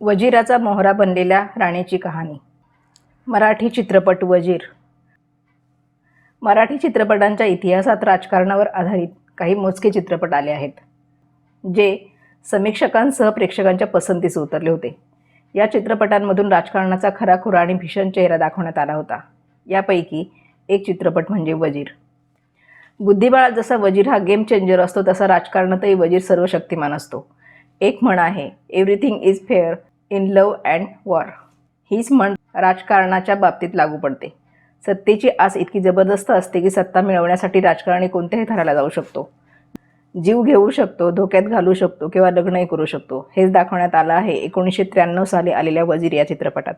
वजीराचा मोहरा बनलेल्या राणीची कहाणी. मराठी चित्रपट वजीर. मराठी चित्रपटांच्या इतिहासात राजकारणावर आधारित काही मोजके चित्रपट आले आहेत जे समीक्षकांसह प्रेक्षकांच्या पसंतीस उतरले होते. या चित्रपटांमधून राजकारणाचा खराखुरा आणि भीषण चेहरा दाखवण्यात आला होता. यापैकी एक चित्रपट म्हणजे वजीर. बुद्धिबळात जसा वजीर हा गेम चेंजर असतो तसा राजकारणातही वजीर सर्वशक्तिमान असतो. एक म्हण आहे everything is fair in love and war. हीच म्हण राजकारणाच्या बाबतीत लागू पडते. सत्तेची आस इतकी जबरदस्त असते की सत्ता मिळवण्यासाठी राजकारणी कोणत्याही थराला जाऊ शकतो. जीव घेऊ शकतो धोक्यात घालू शकतो किंवा लग्नही करू शकतो. हेच दाखवण्यात आलं आहे एकोणीसशे त्र्याण्णव साली आलेल्या वजीर या चित्रपटात.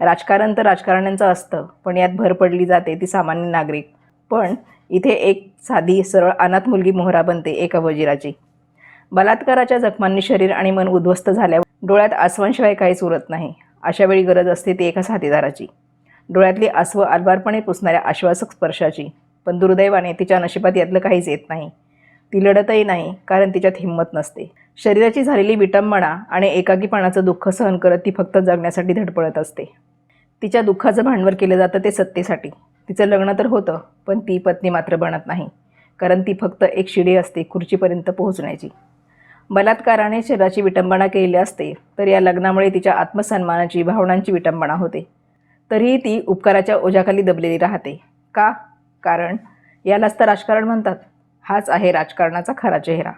राजकारण तर राजकारण्यांचं असतं पण यात भर पडली जाते ती सामान्य नागरिक. पण इथे एक साधी सरळ अनाथ मुलगी मोहरा बनते एका वजिराची. बलात्काराच्या जखमांनी शरीर आणि मन उद्ध्वस्त झाल्यावर डोळ्यात आसवांशिवाय काहीच उरत नाही. अशा वेळी गरज असते ती एका साथीदाराची. डोळ्यातली आसव आलवारपणे पुसणाऱ्या आश्वासक स्पर्शाची. पण दुर्दैवाने तिच्या नशिबात यातलं काहीच येत नाही. ती लढतही नाही कारण तिच्यात हिंमत नसते. शरीराची झालेली विटंबना आणि एकाकीपणाचं दुःख सहन करत ती फक्त जगण्यासाठी धडपडत असते. तिच्या दुःखाचं भांडवल केलं जातं ते सत्तेसाठी. तिचं लग्न तर होतं पण ती पत्नी मात्र बनत नाही. कारण ती फक्त एक शिडी असते खुर्चीपर्यंत पोहोचण्याची. बलात्काराने शरीराची विटंबना केलेली असते तर या लग्नामुळे तिच्या आत्मसन्मानाची भावनांची विटंबना होते. तरीही ती उपकाराच्या ओझ्याखाली दबलेली राहते. का? कारण यालाच तर राजकारण म्हणतात. हाच आहे राजकारणाचा खरा चेहरा.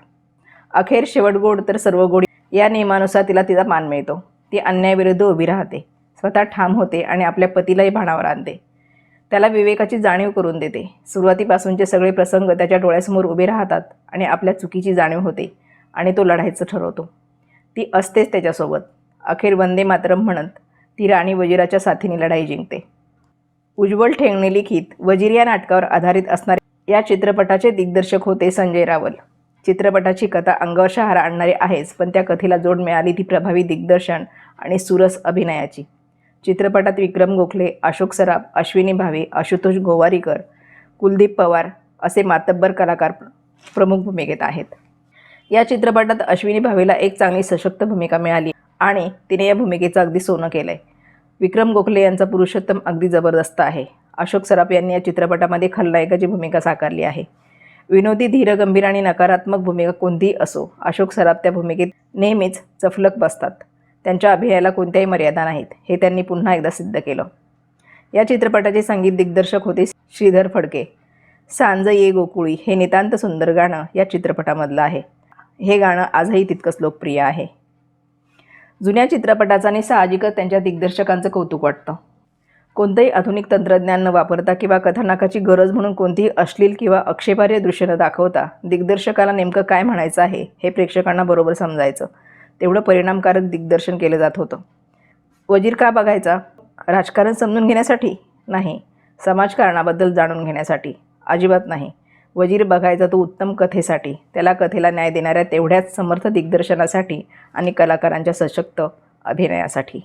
अखेर शेवट गोड तर सर्व गोड या नियमानुसार तिला तिचा मान मिळतो. ती अन्यायाविरुद्ध उभी राहते. स्वतः ठाम होते आणि आपल्या पतीलाही भाणावर आणते. त्याला विवेकाची जाणीव करून देते. सुरुवातीपासूनचे सगळे प्रसंग त्याच्या डोळ्यासमोर उभे राहतात आणि आपल्या चुकीची जाणीव होते. आणि तो लढायचं ठरवतो. ती असतेच त्याच्यासोबत. अखेर वंदे मातरम म्हणत ती राणी वजिराच्या साथीने लढाई जिंकते. उज्ज्वल ठेंगणे लिखित वजीर या नाटकावर आधारित असणारे या चित्रपटाचे दिग्दर्शक होते संजय रावल. चित्रपटाची कथा अंगावर शहारा आणणारी आहेच पण त्या कथेला जोड मिळाली ती प्रभावी दिग्दर्शन आणि सुरस अभिनयाची. चित्रपटात विक्रम गोखले अशोक सराफ अश्विनी भावे आशुतोष गोवारीकर कुलदीप पवार असे मातब्बर कलाकार प्रमुख भूमिकेत आहेत. या चित्रपटात अश्विनी भावेला एक चांगली सशक्त भूमिका मिळाली आणि तिने या भूमिकेचं अगदी सोनं केलं आहे विक्रम गोखले यांचा पुरुषोत्तम अगदी जबरदस्त आहे. अशोक सराफ यांनी या चित्रपटामध्ये खलनायकाची भूमिका साकारली आहे. विनोदी धीर गंभीर आणि नकारात्मक भूमिका कोणतीही असो अशोक सराफ त्या भूमिकेत नेहमीच चफलक बसतात. त्यांच्या अभिनयाला कोणत्याही मर्यादा नाहीत हे त्यांनी पुन्हा एकदा सिद्ध केलं. या चित्रपटाचे संगीत दिग्दर्शक होते श्रीधर फडके. सांज ये गोकुळी हे नितांत सुंदर गाणं या चित्रपटामधलं आहे. हे गाणं आजही तितकंच लोकप्रिय आहे. जुन्या चित्रपटाचा आणि साहजिकच त्यांच्या दिग्दर्शकांचं कौतुक वाटतं. कोणतंही आधुनिक तंत्रज्ञान न वापरता किंवा कथानकाची गरज म्हणून कोणतीही अश्लील किंवा आक्षेपार्ह दृश्य न दाखवता दिग्दर्शकाला नेमकं काय म्हणायचं आहे हे प्रेक्षकांना बरोबर समजायचं. तेवढं परिणामकारक दिग्दर्शन केलं जात होतं. वजीर का बघायचा? राजकारण समजून घेण्यासाठी? नाही. समाजकारणाबद्दल जाणून घेण्यासाठी? अजिबात नाही. वजीर बघायचा तो उत्तम कथेसाठी. त्याला कथेला न्याय देणाऱ्या तेवढ्याच समर्थ दिग्दर्शनासाठी आणि कलाकारांच्या सशक्त अभिनयासाठी.